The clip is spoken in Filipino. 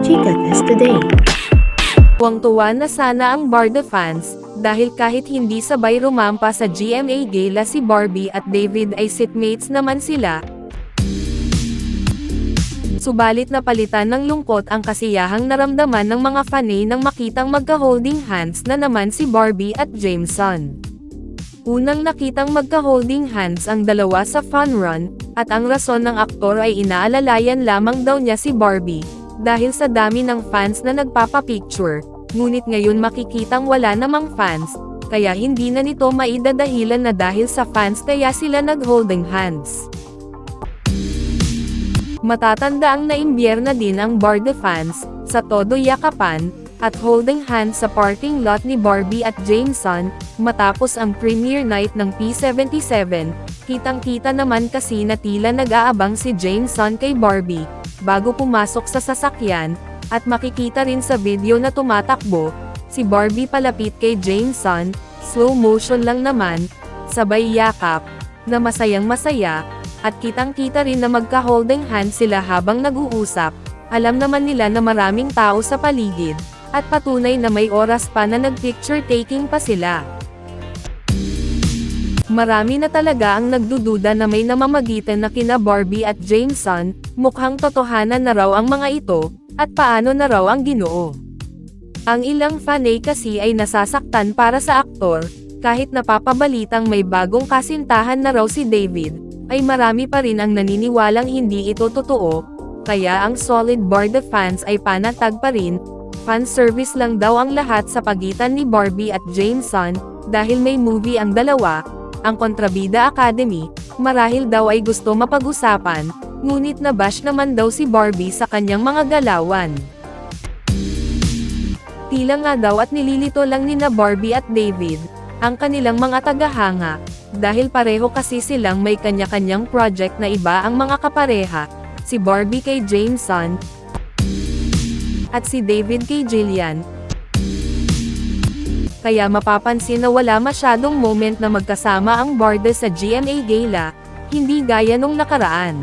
Chika Test Today. Tuwang-tuwa na sana ang Barda fans, dahil kahit hindi sabay rumampa sa GMA Gala si Barbie at David ay sitmates naman sila. Subalit napalitan ng lungkot ang kasiyahang naramdaman ng mga fanay nang makitang magka-holding hands na naman si Barbie at Jameson. Unang nakitang magka-holding hands ang dalawa sa fun run, at ang rason ng aktor ay inaalalayan lamang daw niya si Barbie, dahil sa dami ng fans na nagpapapicture, ngunit ngayon makikitang wala namang fans, kaya hindi na nito maidadahilan na dahil sa fans kaya sila nag-holding hands. Matatanda ang naimbyerna na din ang Barde fans, sa todo yakapan, at holding hands sa parking lot ni Barbie at Jameson, matapos ang premiere night ng P77, kitang-kita naman kasi na tila nag-aabang si Jameson kay Barbie, bago pumasok sa sasakyan, at makikita rin sa video na tumatakbo, si Barbie palapit kay Jameson, slow motion lang naman, sabay yakap, na masayang masaya, at kitang-kita rin na magka-holding hands sila habang nag-uusap, alam naman nila na maraming tao sa paligid, at patunay na may oras pa na nag-picture taking pa sila. Marami na talaga ang nagdududa na may namamagitan na kina Barbie at Jameson, mukhang totohanan na raw ang mga ito, at paano na raw ang ginoo. Ang ilang fanay kasi ay nasasaktan para sa aktor, kahit napapabalitang may bagong kasintahan na raw si David, ay marami pa rin ang naniniwalang hindi ito totoo, kaya ang solid Barda fans ay panatag pa rin, fan service lang daw ang lahat sa pagitan ni Barbie at Jameson, dahil may movie ang dalawa, ang Kontrabida Academy, marahil daw ay gusto mapag-usapan, ngunit nabash naman daw si Barbie sa kanyang mga galawan. Tila nga daw at nililito lang ni na Barbie at David, ang kanilang mga tagahanga, dahil pareho kasi silang may kanya-kanyang project na iba ang mga kapareha, si Barbie kay Jameson, at si David kay Jillian. Kaya mapapansin na wala masyadong moment na magkasama ang Barda sa GMA Gala, hindi gaya nung nakaraan.